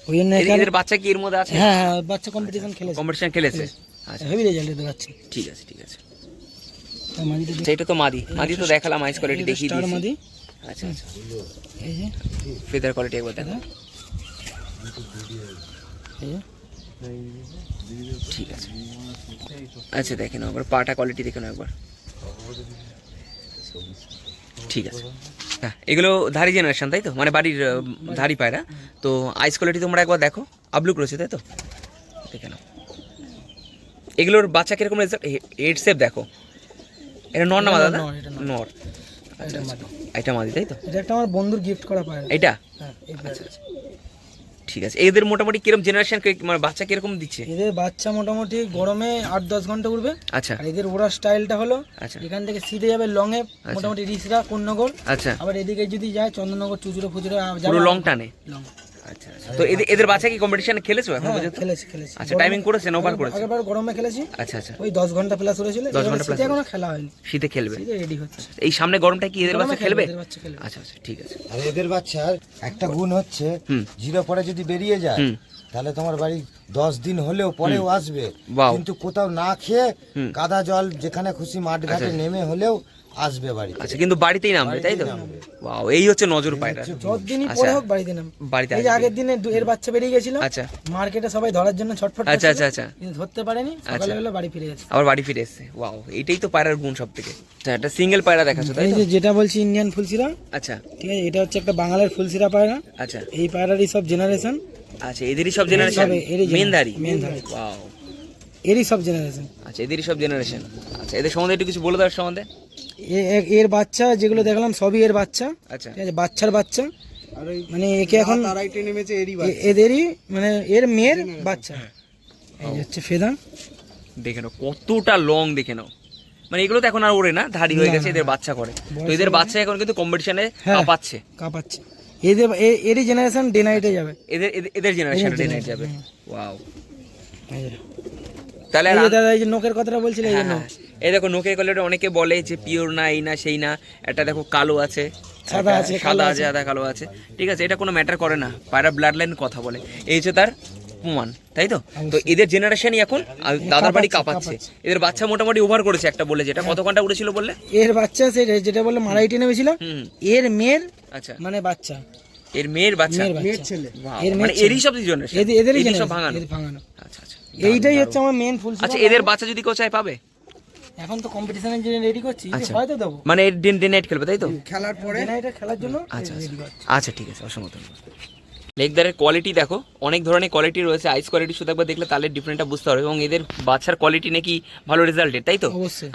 ওই জন্য এদের- বাচ্চা কি এর মধ্যে আছে? হ্যাঁ হ্যাঁ বাচ্চা কম্পিটিশন খেলেছে। কম্পিটিশন খেলেছে। আচ্ছা। হেভি রেজাল্ট এদের বাচ্চা। ঠিক আছে ঠিক আছে। মাদিটা আচ্ছা এটা তো মাদি। মাদি তো দেখালাম আইস কোয়ালিটি দেখিয়ে স্টার দিয়েছি। মাদি। আচ্ছা আচ্ছা। এই যে। ফেদার কোয়ালিটি একবার দেখো এই ঠিক আছে। আচ্ছা দেখে নাও একবার পাটা কোয়ালিটি দেখে নাও একবার। ঠিক আছে। হ্যাঁ এগুলো ধারি জেনারেশন তাই তো? মানে বাড়ির ধারি পায়রা। তো আইস কোয়ালিটি তোমরা একবার দেখো। আবলুক রয়েছে তাই তো? দেখে নাও। এগুলোর বাচ্চা কীরকম রেজাল্ট হেড শেপ দেখো। এটা নর না মাদা নর? এটা নর। নর। এটা মাদি। তাই তো? এটা একটা আমার বন্ধুর গিফট করা পায়রা। এটা? হ্যাঁ আচ্ছা আচ্ছা। ঠিক আছে। এদের মোটামুটি কীরকম জেনারেশন মানে বাচ্চা কীরকম দিচ্ছে? এদের বাচ্চা মোটামুটি গরমে আট দশ ঘণ্টা উঠবে আচ্ছা। আর এদের ওড়ার স্টাইলটা হলো আচ্ছা। এখান থেকে সিধে যাবে লং এ মোটামুটি রিসরা কোন্নগর। আচ্ছা। আবার এদিকে যদি যায় চন্দননগর চুচুড়ো ফুচুড়ো পুরো লং টানে? লং আচ্ছা আচ্ছা। তো এদের এদের বাচ্চা কি কম্পিটিশনে খেলেছো এখন হ্যাঁ পর্যন্ত? খেলেছি খেলেছি। আচ্ছা টাইমিং করেছেন ওভার করেছে? আগেরবার গরমে খেলেছি। আচ্ছা আচ্ছা। ওই দশ ঘণ্টা প্লাস হয়েছিল 10 ঘণ্টা প্লাস এখনও খেলা হয়নি। শীতে খেলবে? শীতে রেডি হচ্ছে। এই সামনে গরমটা কি এদের বাচ্চা খেলবে? এদের বাচ্চা খেলবে। আচ্ছা আচ্ছা ঠিক আছে। আর এদের বাচ্চার একটা গুণ হচ্ছে। জিরো পরে যদি বেরিয়ে যায় তাহলে তোমার বাড়ি দশ দিন হলেও পরেও আসবে। কিন্তু কোথাও না খেয়ে কাদা জল যেখানে খুশি মাঠ ঘাটে নেমে হলেও আসবে বাড়িতে। আচ্ছা কিন্তু বাড়িতেই নামবে তাই তো? ওয়াও এই হচ্ছে নজর পায়রা। যতদিনই আচ্ছা। পরে হোক বাড়িতে নাম। বাড়িতে এই আগের দিনে এর বাচ্চা বেরিয়ে গেছিল। আচ্ছা। মার্কেটে সবাই ধরার জন্য ছটফট আচ্ছা, আচ্ছা, আচ্ছা। কিন্তু ধরতে পারেনি। সকালবেলা বাড়ি ফিরে গেছে। আবার বাড়ি ফিরে এসছে। ওয়াও এইটাই তো পায়রার গুণ সব থেকে আচ্ছা একটা সিঙ্গেল পায়রা দেখাচ্ছ তাই তো? যে যেটা বলছি ইন্ডিয়ান ফুলসিরা আচ্ছা। ঠিক আছে এটা হচ্ছে একটা বাঙালির ফুলসিরা পায়রা। আচ্ছা। এই পায়রারই সব জেনারেশন আচ্ছা এদেরই সব জেনারেশন মেনধারী মেনধারী। ওয়াও এরই সব জেনারেশন আচ্ছা এদেরই সব জেনারেশন আচ্ছা এদের সম্বন্ধে একটু কিছু বলে দেওয়ার সম্বন্ধে। এর বাচ্চা যেগুলো দেখলাম সবই এর বাচ্চা। আচ্ছা। ঠিক আছে বাচ্চার বাচ্চা। মানে একে এখন নেমেছে এরই এদেরই মানে এর মেয়ের বাচ্চা। এই হচ্ছে ফেদা। দেখে নাও কতটা লং দেখে নাও। মানে এগুলো তো এখন আর ওড়ে না ধারি হয়ে গেছে এদের বাচ্চা করে। তো এদের বাচ্চা এখন কিন্তু কম্পিটিশনে হ্যাঁ। কাঁপাচ্ছে। কাঁপাচ্ছে। এদের এরই জেনারেশন ডে নাইটে যাবে। এদের এদের- জেনারেশন ডে নাইট যাবে। ওয়াও তাহলে এই আর যে আন- দাদা এই যে নোকের কথাটা বলছিল এই হ্যাঁ, জন্য হ্যাঁ। এই দেখো নোকের কোয়ালিটি অনেকে বলে যে পিওর না এই না সেই না। একটা দেখো কালো আছে। সাদা আছে, সাদা আছে আদা কালো আছে। ঠিক আছে এটা কোনো ম্যাটার করে না। পায়রা ব্লাড লাইন কথা বলে। এই হচ্ছে তার প্রমাণ তাই তো? তো এদের জেনারেশনই এখন আর দাদার বাড়ি কাঁপাচ্ছে এদের বাচ্চা মোটামুটি ওভার করেছে একটা বলে যেটা কত ঘণ্টা উড়েছিল বললে? এর বাচ্চা সে যেটা বললে মারাইটে নেমেছিল এর মেয়ের আচ্ছা। মানে বাচ্চা। এর মেয়ের বাচ্চা? মেয়ের মেয়ের ছেলে। এর মানে এরই সব জেনারেশন এদের এদেরই সব ভাঙানো? ভাঙানো। আচ্ছা আচ্ছা। এইটাই হচ্ছে আমার মেন ফুল আচ্ছা এদের বাচ্চা যদি কেউ চায় পাবে? এখন তো কম্পিটিশনের জন্য রেডি করছি যে আচ্ছা। হয়তো দেবো। মানে এর দিন ডে নাইট খেলবে তাই তো? খেলার পরে ডে নাইটে খেলার জন্য আচ্ছা আচ্ছা। আচ্ছা ঠিক আছে অসংখ্য ধন্যবাদ। লেগদারের কোয়ালিটি দেখো অনেক ধরনের কোয়ালিটি রয়েছে আইস কোয়ালিটি শুধু একবার দেখলে তাহলে ডিফারেন্টটা বুঝতে পারবে। এবং এদের বাচ্চার কোয়ালিটি নাকি ভালো রেজাল্টের তাই তো?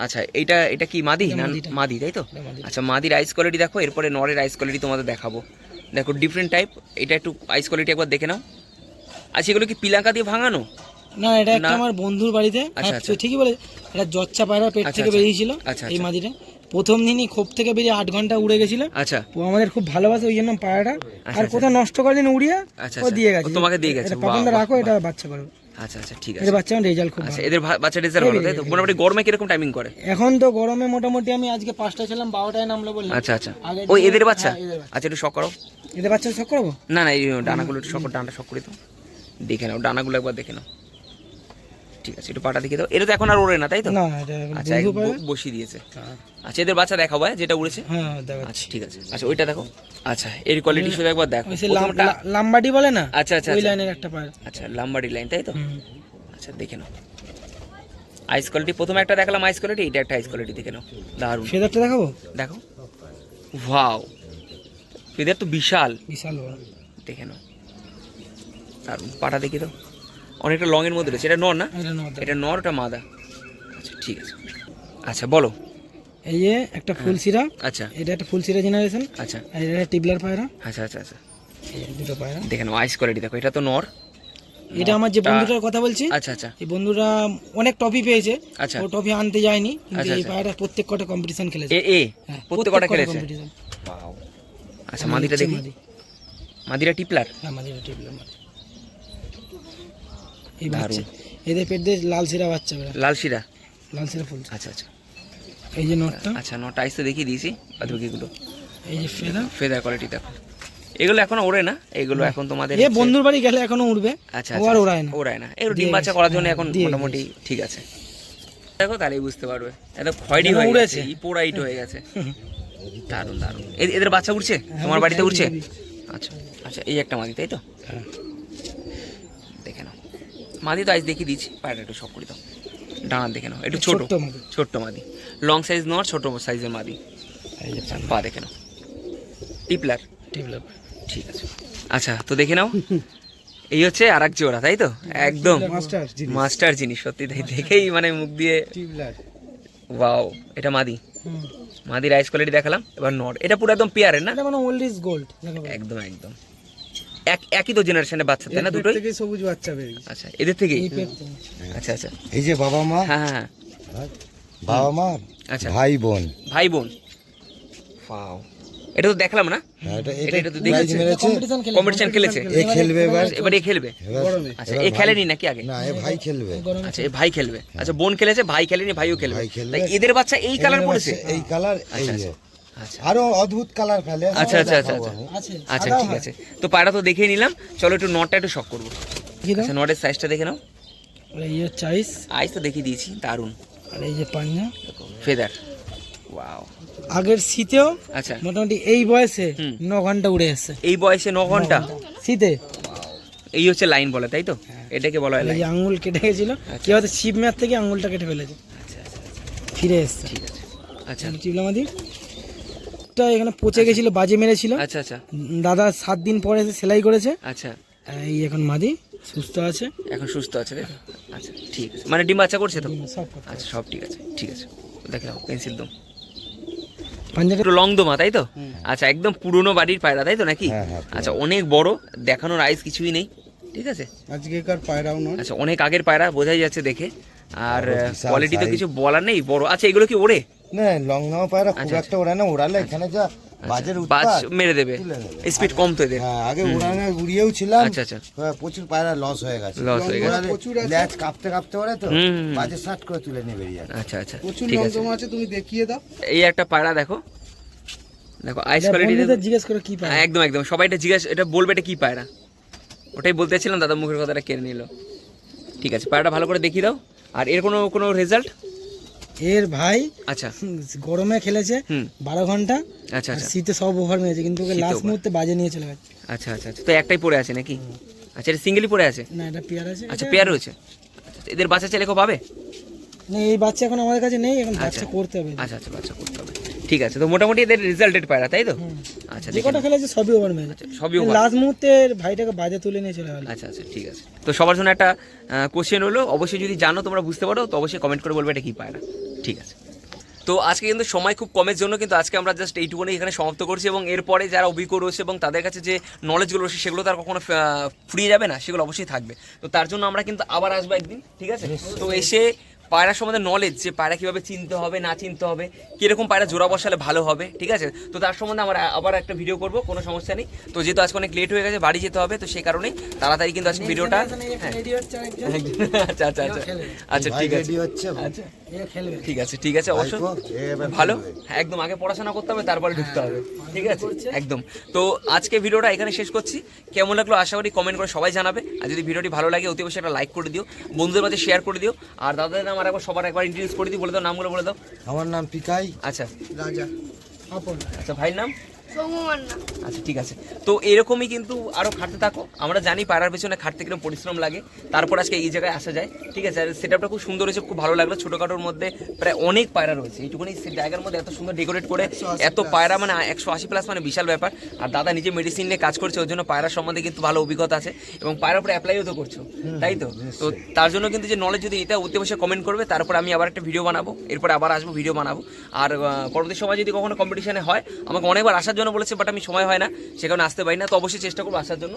আচ্ছা এটা এটা কি মাদি না মাদি তাই তো? আচ্ছা মাদির আইস কোয়ালিটি দেখো এরপরে নরের আইস কোয়ালিটি তোমাদের দেখাবো। দেখো ডিফারেন্ট টাইপ এটা একটু আইস কোয়ালিটি একবার দেখে নাও। আচ্ছা এগুলো কি পিলাঙ্কা দিয়ে ভাঙানো? না এটা একটা। আমার বন্ধুর বাড়িতে আচ্ছা, হ্যাঁ, আচ্ছা। ঠিকই বলে এটা জচ্চা পায়রা পেট আচ্ছা, থেকে। বেরিয়েছিল এই। মাদিটা। প্রথম দিনই খোপ থেকে বেরিয়ে আট ঘণ্টা উড়ে গেছিল। আচ্ছা। ও আমাদের খুব ভালোবাসে ওই জন্য পায়রাটা। আর কোথাও নষ্ট করেনি উড়িয়ে আচ্ছা, ও আচ্ছা। দিয়ে গেছে তোমাকে দিয়ে গেছে। বাহ, রাখো এটা বাচ্চা করবে আচ্ছা আচ্ছা ঠিক আছে। বাচ্চা রেজাল্ট খুব আচ্ছা এদের বাচ্চা রেজাল্ট ভালো তাই তো? মোটামুটি গরমে কীরকম টাইমিং করে? এখন তো গরমে মোটামুটি আমি আজকে পাঁচটা ছিলাম বারোটায় নামলো বললাম আচ্ছা আচ্ছা। ওই এদের বাচ্চা? হ্যাঁ, এদের বাচ্চা। আচ্ছা একটু শখ করো। এদের বাচ্চা শখ করব? না না এই ডানাগুলো একটু শখ ডানাটা শখ করে তো। দেখে নাও ডানাগুলো একবার দেখে নাও। ঠিক আছে একটু পাটা দেখে দাও। এটা তো এখন আর ওড়ে না তাই তো? না আচ্ছা বসিয়ে দিয়েছে। আচ্ছা এদের বাচ্চা দেখাবো হ্যাঁ, যেটা উড়েছে। হ্যাঁ আচ্ছা ঠিক আছে। আচ্ছা ওইটা দেখো। আচ্ছা এর কোয়ালিটি শুধু একবার দেখো। লাম্বাডি বলে না? আচ্ছা আচ্ছা ওই আচ্ছা। লাইনের একটা আচ্ছা লাম্বাডি লাইন তাই তো? আচ্ছা দেখে নাও। আইস কোয়ালিটি প্রথমে একটা দেখালাম আইস কোয়ালিটি এটা একটা আইস কোয়ালিটি দেখে নাও। দারুণ। ফেদারটা দেখাবো? দেখো। ওয়াও এদের তো বিশাল। বিশাল দেখে নাও। দারুণ। পাটা দেখি তো অনেকটা লং এর মধ্যে রয়েছে। এটা নর না? এটা নর ওটা মাদা। আচ্ছা ঠিক আছে। আচ্ছা বলো। এই যে একটা ফুলসিরা আচ্ছা। এটা একটা ফুলসিরা জেনারেশন আচ্ছা। আর এটা একটা টিবলার পায়রা। আচ্ছা আচ্ছা আচ্ছা। দুটো পায়রা। দেখে নাও আইস কোয়ালিটি দেখো এটা তো নর। এটা আমার যে বন্ধুটার কথা বলছি আচ্ছা আচ্ছা। এই বন্ধুরা অনেক টপি পেয়েছে। আচ্ছা। ও টপি আনতে যায়নি কিন্তু আচ্ছা, এই আচ্ছা। পায়রা প্রত্যেক কটা কম্পিটিশন খেলেছে। এ এ? হ্যাঁ, প্রত্যেক কটা খেলেছে। আচ্ছা মাদিটা দেখি। মাদি। মাদিরা টিপলার? হ্যাঁ মাদিটা টিবলার মাদি। এই বাচ্চা। এদের পেট দিয়ে লাল সিরা বাচ্চা বেরা লাল শিরা? লাল সিরা ফুল। আচ্ছা আচ্ছা। এই যে নটটা। আচ্ছা নটা আইস দেখিয়ে দিয়েছি বাদ বাকিগুলো এই যে ফেদা। ফেদার কোয়ালিটি দেখো। এগুলো এখন ওড়ে না? এগুলো এখন তোমাদের এ বন্ধুর বাড়ি গেলে এখনও উঠবে আচ্ছা ও আচ্ছা আর ওড়ায় না। ওড়ায় না। এগুলো ডিম বাচ্চা করার জন্য হ্যাঁ, এখন মোটামুটি ঠিক আছে। দেখো তাহলেই বুঝতে পারবে। এত খয়ডি হয়ে। গেছে ই পোড়া ইট হয়ে গেছে। দারুণ দারুণ। এ- এদের বাচ্চা উঠছে তোমার বাড়িতে উঠছে আচ্ছা আচ্ছা এই একটা মাদি তাই তো? হ্যাঁ। মাদি তো আজ দেখিয়ে দিচ্ছি পায়রা একটু শখ করে দাও। ডানা দেখে নাও একটু ছোট। ছোট্ট মাদি। লং সাইজ নর ছোট সাইজের মাদি। পা দেখে নাও। টিপলার টিবলার ঠিক আছে। আচ্ছা তো দেখে নাও। [laughs] এই হচ্ছে আর এক জোড়া তাই তো? একদম। মাস্টার মাস্টার জিনিস সত্যি তাই। দেখেই মানে মুখ দিয়ে ওয়াও এটা মাদি। মাদি রাইস কোয়ালিটি দেখালাম এবার নট এটা পুরো একদম পেয়ারের না? এটা মানে ওল্ড ইজ গোল্ড একদম একদম। এক একই তো জেনারেশনের বাচ্চা তাই না দুটোই? থেকে সবুজ বাচ্চা বেরিয়েছে। আচ্ছা এদের থেকেই? থেকে। আচ্ছা আচ্ছা। এই যে বাবা মা? হ্যাঁ হ্যাঁ হ্যাঁ। বাবা মা আচ্ছা। ভাই বোন। ভাই বোন। ওয়াও এটা তো দেখলাম না? হ্যাঁ, এটা এটা- তো দেখেছি। কম্পিটিশন খেলেছে এ খেলবে এবার এবার? এ খেলবে? আচ্ছা এ খেলেনি নাকি আগে? না এ ভাই খেলবে। আচ্ছা এ ভাই খেলবে। আচ্ছা বোন খেলেছে ভাই খেলেনি ভাইও খেলবে। ভাই তাই এদের বাচ্চা এই কালার পড়েছে? এই কালার এই আচ্ছা, আচ্ছা আরও অদ্ভুত কালার ফেলে। আচ্ছা আচ্ছা আচ্ছা আচ্ছা। আচ্ছা ঠিক আছে। তো পায়রা তো দেখেই নিলাম। চলো একটু নটটা একটু শখ করব। দেখি আচ্ছা নটের সাইজটা দেখে নাও। এই হচ্ছে আইস আইস তো দেখিয়ে দিয়েছি দারুণ আর এই যে পাঞ্জা। ফেদার ওয়াও আগের শীতেও আচ্ছা। মোটামুটি এই বয়সে। ন ঘণ্টা উড়ে এসছে। এই বয়সে ন ঘণ্টা? শীতে? এই হচ্ছে লাইন বলে তাই তো? এটাকে বলা হয় এই আঙ্গুল কেটে গেছিল। কি হয়তো শিব ম্যাপ থেকে আঙ্গুলটা কেটে ফেলেছে। আচ্ছা আচ্ছা ফিরে এসছে। ঠিক আছে। আচ্ছা। টিবলামাদি টা এখানে পচে গেছিল বাজে মেরেছিল। আচ্ছা আচ্ছা। দাদা সাত দিন পরে এসে সেলাই করেছে। আচ্ছা। এই এখন মাদি সুস্থ আছে। এখন সুস্থ আছে আচ্ছা ঠিক আছে। মানে ডিম বাচ্চা করছে তো? আচ্ছা সব ঠিক আছে ঠিক আছে। দেখে নাও পেন্সিল দম। পাঞ্জাটা একটু লং দোমা তাই তো? আচ্ছা একদম পুরনো বাড়ির পায়রা তাই তো নাকি? হ্যাঁ, হ্যাঁ। আচ্ছা অনেক বড় দেখানোর আইস কিছুই নেই ঠিক আছে? আজকেকার পায়রাও নয়। আচ্ছা অনেক আগের পায়রা বোঝাই যাচ্ছে দেখে। আর কোয়ালিটি তো কিছু বলার নেই বড়। আচ্ছা এগুলো কি ওড়ে? না লং নাও পায়রা খুব আচ্ছা, একটা ওড়ে না ওড়ালে এখানে যা বাজের বাজ উৎপাত মেরে দেবে স্পিড কম তো এদের। হ্যাঁ আগে উড়ানে উড়িয়েও ছিলাম আচ্ছা আচ্ছা। হ্যাঁ, প্রচুর পায়রা লস হয়ে গেছে। Loss হয়ে গেছে। প্রচুর ল্যাচ কাঁপতে কাঁপতে ওড়ে তো। বাজে শার্ট করে তুলে নিয়ে বেরিয়ে যায় আচ্ছা আচ্ছা প্রচুর ঠিক আছে। আছে তুমি দেখিয়ে দাও। এই একটা পায়রা দেখো। দেখো আইস কোয়ালিটি জিজ্ঞেস করে কি পায় একদম একদম। সবাই এটা জিজ্ঞাসা এটা বলবে এটা কি পায়রা? ওটাই বলতেছিলাম দাদা মুখের কথাটা কেড়ে নিল। ঠিক আছে পায়রাটা ভালো করে দেখিয়ে দাও। আর এর কোনো কোনো রেজাল্ট এর ভাই আচ্ছা। গরমে খেলেছে বারো ঘণ্টা। আচ্ছা আচ্ছা। শীতে সব ওভার মেরেছে কিন্তু ওকে লাস্ট মুহূর্তে বাজে নিয়ে চলে গেছে। আচ্ছা আচ্ছা আচ্ছা। তো একটাই পড়ে আছে নাকি? আচ্ছা এটা সিঙ্গেলই পড়ে আছে? না এটা পেয়ার আছে। আচ্ছা পেয়ার রয়েছে। এদের বাচ্চা ছেলে কেউ পাবে? না এই বাচ্চা এখন আমাদের কাছে নেই এখন আচ্ছা। বাচ্চা করতে হবে। আচ্ছা আচ্ছা বাচ্চা করতে হবে। ঠিক আছে তো মোটামুটি এদের রেজাল্টেড পায়রা তাই তো? আচ্ছা যে কটা খেলেছে সবই ওভার আচ্ছা, সবই over। লাস্ট মুহূর্তে ভাইটাকে বাজে তুলে নিয়ে চলে গেল। আচ্ছা আচ্ছা ঠিক আছে। তো সবার জন্য একটা কোশ্চেন হলো অবশ্যই যদি জানো তোমরা বুঝতে পারো তো অবশ্যই কমেন্ট করে বলবে এটা কি পায়রা। ঠিক আছে। তো আজকে কিন্তু সময় খুব কমের জন্য কিন্তু আজকে আমরা জাস্ট এইটুকুনি এখানে সমাপ্ত করছি এবং এরপরে যারা অভিজ্ঞ রয়েছে এবং তাদের কাছে যে নলেজগুলো রয়েছে সেগুলো তার কখনো ফুরিয়ে যাবে না সেগুলো অবশ্যই থাকবে। তো তার জন্য আমরা কিন্তু আবার আসব একদিন ঠিক আছে? তো এসে পায়রা সম্বন্ধে নলেজ যে পায়রা কীভাবে চিনতে হবে না চিনতে হবে কীরকম পায়রা জোড়া বসালে ভালো হবে ঠিক আছে? তো তার সম্বন্ধে আমরা আবার একটা ভিডিও করব কোনো সমস্যা নেই। তো যেহেতু আজকে অনেক লেট হয়ে গেছে বাড়ি যেতে হবে তো সেই কারণেই তাড়াতাড়ি কিন্তু আজকে ভিডিওটা হ্যাঁ। আচ্ছা আচ্ছা আচ্ছা। আচ্ছা ঠিক আছে। আচ্ছা। ঠিক আছে ঠিক আছে অবশ্যই ভালো। হ্যাঁ, একদম আগে পড়াশোনা করতে হবে তারপরে ঢুকতে হবে। ঠিক আছে? একদম। তো আজকে ভিডিওটা এখানে শেষ করছি। কেমন লাগল আশা করি কমেন্ট করে সবাই জানাবে। আর যদি ভিডিওটি ভালো লাগে অতি অবশ্যই একটা লাইক করে দিও। বন্ধুদের মাঝে শেয়ার করে দিও। আর দাদাদের নাম আর একবার সবার একবার ইন্ট্রোডিউস করে দিই বলে দাও নামগুলো বলে দাও। আমার নাম পিকাই। আচ্ছা। রাজা। আপন আচ্ছা ভাইয়ের নাম? আচ্ছা ঠিক আছে। তো এরকমই কিন্তু আরও খাটতে থাকো। আমরা জানি পাড়ার পেছনে খাটতে কীরকম পরিশ্রম লাগে। তারপর আজকে এই জায়গায় আসা যায়। ঠিক আছে আর সেটআপটা খুব সুন্দর হয়েছে খুব ভালো লাগল। ছোটোখাটোর মধ্যে প্রায় অনেক পায়রা রয়েছে। এইটুকুনি সে জায়গার মধ্যে এত সুন্দর ডেকোরেট করে এত পায়রা মানে একশো আশি প্লাস মানে বিশাল ব্যাপার। আর দাদা নিজে মেডিসিন নিয়ে কাজ করছে ওর জন্য পায়রা সম্বন্ধে কিন্তু ভালো অভিজ্ঞতা আছে। এবং পায়রার উপরে অ্যাপ্লাইও তো করছ তাই তো? তো তার জন্য কিন্তু যে নলেজ যদি এটা অতি অবশ্যই কমেন্ট করবে তারপর আমি আবার একটা ভিডিও বানাবো। এরপর আবার আসব ভিডিও বানাবো। আর পরবর্তী সময় যদি কখনো কম্পিটিশনে হয় আমাকে অনেকবার আসার জন্য বলেছে বাট আমি সময় হয় না সে কারণে আসতে পারি না। তো অবশ্যই চেষ্টা করব আসার জন্য।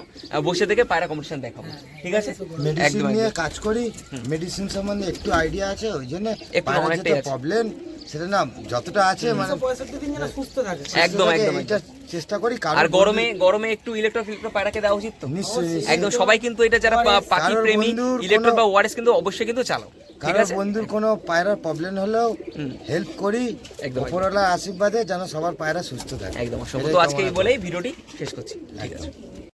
বসে থেকে পায়রা কম্পিটিশন দেখাবো। ঠিক আছে? মেডিসিন একদম। নিয়ে কাজ করি। মেডিসিন সম্বন্ধে একটু আইডিয়া আছে ওই জন্য একটু অনেকটাই প্রবলেম সেটা না যতটা আছে মানে পঁয়ষট্টি দিন যেন সুস্থ থাকে। একদম একদম এইটা চেষ্টা করি আর গরমে গরমে একটু ইলেকট্রো ফিলেকট্রো পায়রাকে দেওয়া উচিত তো। একদম। সবাই কিন্তু এটা যারা পাখি প্রেমী ইলেকট্রো বা ওয়ারেস কিন্তু অবশ্যই কিন্তু চালাও আছে? বন্ধুর কোনো পায়রার প্রবলেম হলেও হেল্প করি একদম, উপরওয়ালার আশীর্বাদে যেন সবার পায়রা সুস্থ থাকে। একদম তো আজকে এই বলেই ভিডিওটি শেষ করছি ঠিক আছে?